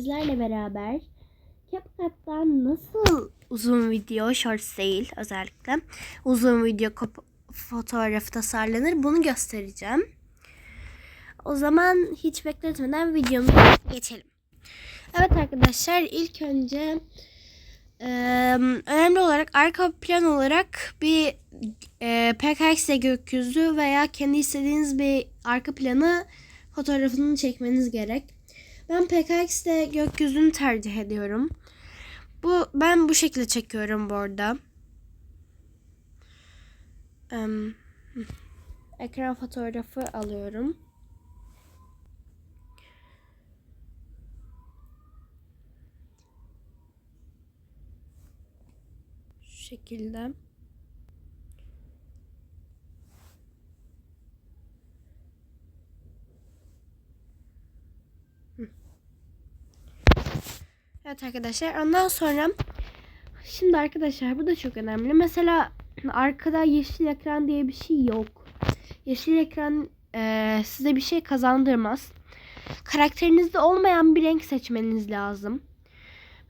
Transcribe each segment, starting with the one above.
Sizlerle beraber CapCut'tan nasıl uzun video, shorts değil özellikle uzun video fotoğrafı tasarlanır bunu göstereceğim. O zaman hiç bekletmeden videomuza geçelim. Evet arkadaşlar ilk önce eee, önemli olarak arka plan olarak bir e, PKX gökyüzü veya kendi istediğiniz bir arka planı fotoğrafını çekmeniz gerek. Ben PKX'de gökyüzünü tercih ediyorum. Bu ben bu şekilde çekiyorum bu arada. Hı. ekran fotoğrafı alıyorum. Şu şekilde. Evet arkadaşlar ondan sonra şimdi arkadaşlar bu da çok önemli. Mesela arkada yeşil ekran diye bir şey yok. Yeşil ekran eee, size bir şey kazandırmaz. Karakterinizde olmayan bir renk seçmeniz lazım.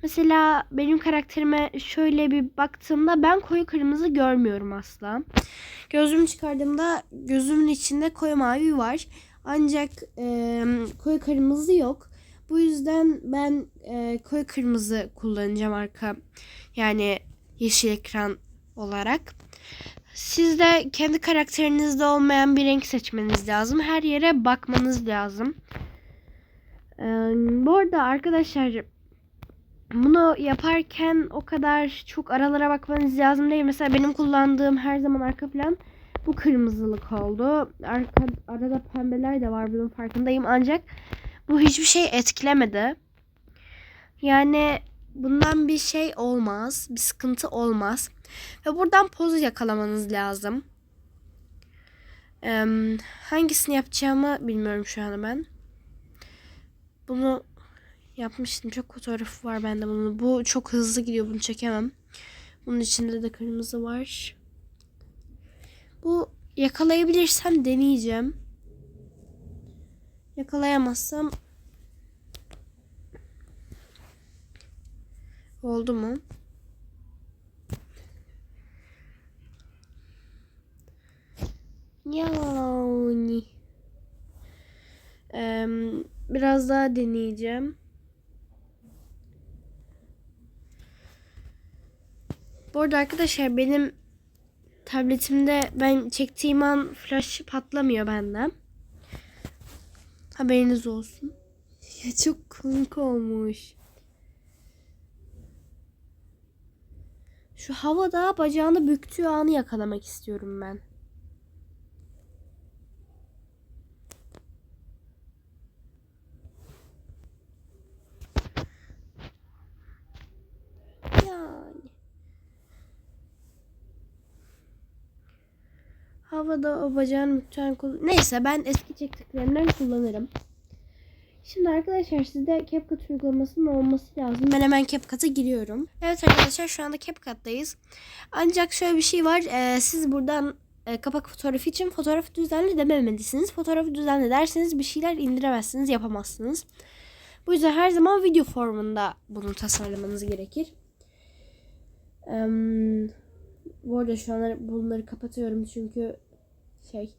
Mesela benim karakterime şöyle bir baktığımda ben koyu kırmızı görmüyorum asla. Gözümü çıkardığımda gözümün içinde koyu mavi var. Ancak eee, koyu kırmızı yok. Bu yüzden ben e, koyu kırmızı kullanacağım arka yani yeşil ekran olarak. Siz de kendi karakterinizde olmayan bir renk seçmeniz lazım. Her yere bakmanız lazım. Ee, bu arada arkadaşlar bunu yaparken o kadar çok aralara bakmanız lazım değil. Mesela benim kullandığım her zaman arka plan bu kırmızılık oldu. Arka, arada pembeler de var bunun farkındayım ancak bu hiçbir şey etkilemedi. Yani bundan bir şey olmaz. Bir sıkıntı olmaz. Ve buradan pozu yakalamanız lazım. Ee, hangisini yapacağımı bilmiyorum şu an ben. Bunu yapmıştım. Çok fotoğrafı var bende bunun. Bu çok hızlı gidiyor. Bunu çekemem. Bunun içinde de kırmızı var. Bu yakalayabilirsem deneyeceğim. Yakalayamazsam oldu mu? Yani Eee, biraz daha deneyeceğim. Bu arada arkadaşlar benim tabletimde ben çektiğim an flash patlamıyor benden. Haberiniz olsun. Ya çok komik olmuş. Şu havada bacağını büktüğü anı yakalamak istiyorum ben. Yani. Havada o bacağın büktüğü kul- Neyse ben eski çektiklerimden kullanırım. Şimdi arkadaşlar sizde CapCut uygulamasının olması lazım. Ben hemen CapCut'a giriyorum. Evet arkadaşlar şu anda CapCut'tayız. Ancak şöyle bir şey var. Ee, siz buradan e, kapak fotoğrafı için fotoğrafı düzenle dememelisiniz. Fotoğrafı düzenle derseniz bir şeyler indiremezsiniz, yapamazsınız. Bu yüzden her zaman video formunda bunu tasarlamanız gerekir. Eee, bu arada şu an bunları kapatıyorum çünkü şey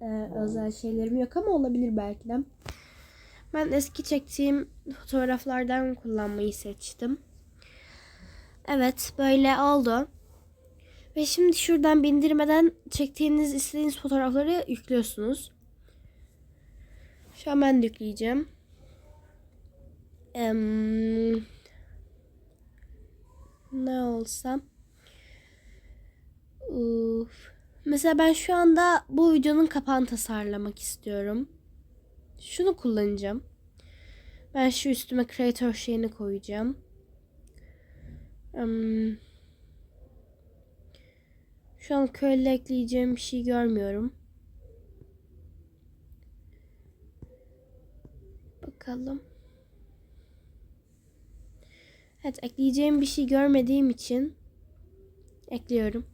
e, özel şeylerim yok ama olabilir belki de. Ben eski çektiğim fotoğraflardan kullanmayı seçtim. Evet böyle oldu. Ve şimdi şuradan bindirmeden çektiğiniz istediğiniz fotoğrafları yüklüyorsunuz. Şu an ben de yükleyeceğim. Em, ne olsam. Uf. Mesela ben şu anda bu videonun kapağını tasarlamak istiyorum. Şunu kullanacağım. Ben şu üstüme creator şeyini koyacağım. Em, şu an köyle ekleyeceğim bir şey görmüyorum. Bakalım. Evet ekleyeceğim bir şey görmediğim için ekliyorum.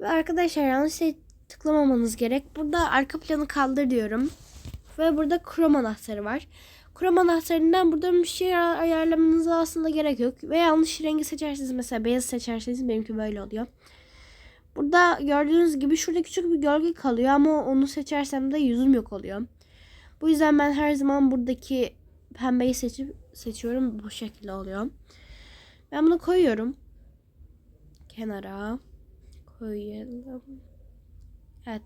Ve arkadaşlar yanlış şey tıklamamanız gerek. Burada arka planı kaldır diyorum. Ve burada Chrome anahtarı var. Chrome anahtarından burada bir şey ayarlamanıza aslında gerek yok. Ve yanlış rengi seçerseniz mesela beyaz seçerseniz benimki böyle oluyor. Burada gördüğünüz gibi şurada küçük bir gölge kalıyor ama onu seçersem de yüzüm yok oluyor. Bu yüzden ben her zaman buradaki pembeyi seçip seçiyorum. Bu şekilde oluyor. Ben bunu koyuyorum. Kenara koyalım. Evet.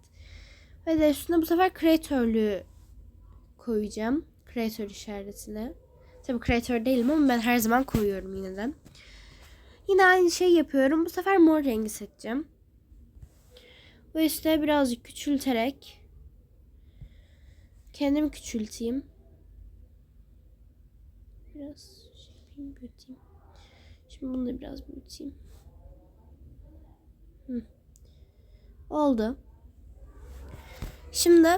Ve de üstüne bu sefer kreatörlüğü koyacağım. Kreatör işaretini. Tabii kreatör değilim ama ben her zaman koyuyorum yine de. Yine aynı şey yapıyorum. Bu sefer mor rengi seçeceğim. Ve işte birazcık küçülterek kendimi küçülteyim. Biraz şey yapayım, büyüteyim. Şimdi bunu da biraz büyüteyim. Hı. Oldu. Şimdi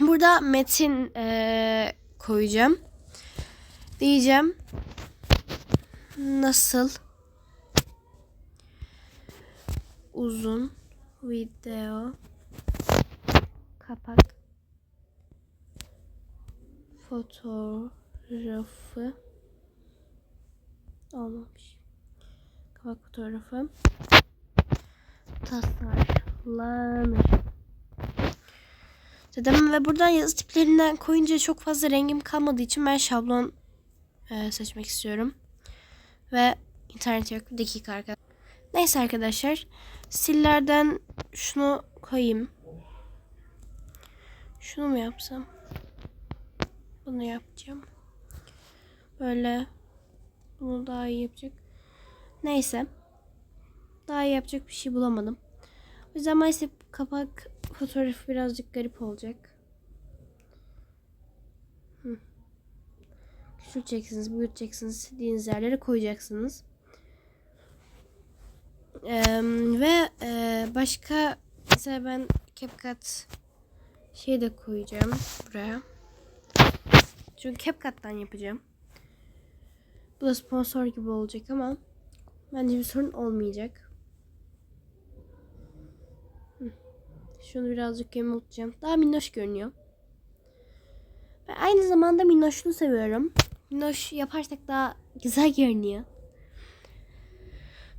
burada metin eee, koyacağım. Diyeceğim. Nasıl uzun video kapak fotoğrafı olmamış. Kapak fotoğrafı tasarlanır. Dedim ve buradan yazı tiplerinden koyunca çok fazla rengim kalmadığı için ben şablon e, seçmek istiyorum. Ve internet yok. Bir dakika arkadaşlar. Neyse arkadaşlar. Stillerden şunu koyayım. Şunu mu yapsam? Bunu yapacağım. Böyle bunu daha iyi yapacak. Neyse. Daha iyi yapacak bir şey bulamadım. O yüzden maalesef kapak fotoğrafı birazcık garip olacak. Hı. Küçülteceksiniz, büyüteceksiniz, istediğiniz yerlere koyacaksınız. Ee, ve e, başka mesela ben CapCut şey de koyacağım buraya. Çünkü CapCut'tan yapacağım. Bu da sponsor gibi olacak ama bence bir sorun olmayacak. Şunu birazcık yamultacağım. Daha minnoş görünüyor. Ben aynı zamanda minnoşluğu seviyorum. Minnoş yaparsak daha güzel görünüyor.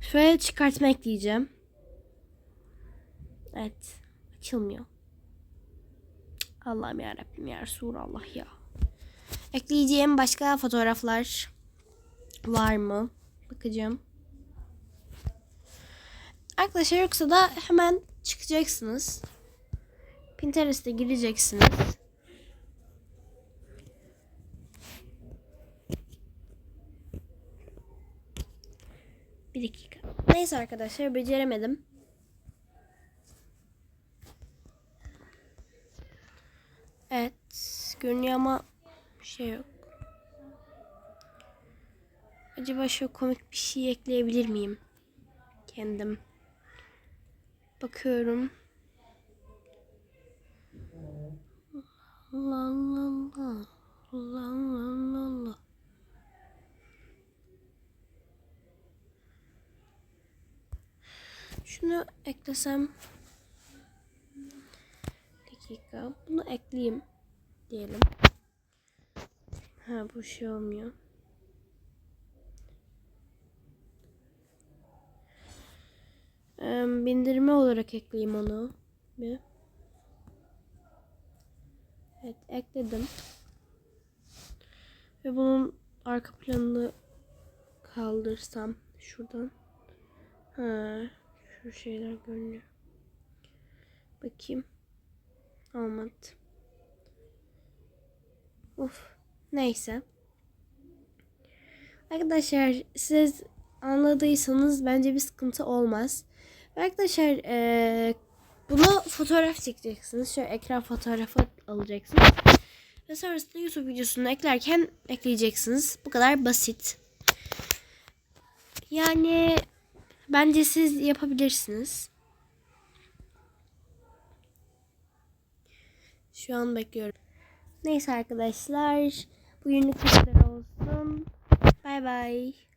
Şöyle çıkartma ekleyeceğim. Evet. Açılmıyor. Allah'ım ya Rabbim ya Resulallah ya. Ekleyeceğim başka fotoğraflar var mı? Bakacağım. Arkadaşlar yoksa da hemen çıkacaksınız. Pinterest'e gireceksiniz. Bir dakika. Neyse arkadaşlar beceremedim. Evet görünüyor ama bir şey yok. Acaba şu komik bir şey ekleyebilir miyim? Kendim. Bakıyorum. La la la. La la la la. Şunu eklesem. Dakika. Bunu ekleyeyim. Diyelim. Ha bu şey olmuyor. Bindirme olarak ekleyeyim onu. Bir. Evet ekledim. Ve bunun arka planını kaldırsam şuradan. Ha, şu şeyler görünüyor. Bakayım. Olmadı. Of. Neyse. Arkadaşlar siz anladıysanız bence bir sıkıntı olmaz. Arkadaşlar eee bunu fotoğraf çekeceksiniz. Şöyle ekran fotoğrafı alacaksınız. Ve sonrasında YouTube videosunu eklerken ekleyeceksiniz. Bu kadar basit. Yani bence siz yapabilirsiniz. Şu an bekliyorum. Neyse arkadaşlar. Bugünlük bu kadar olsun. Bay bay.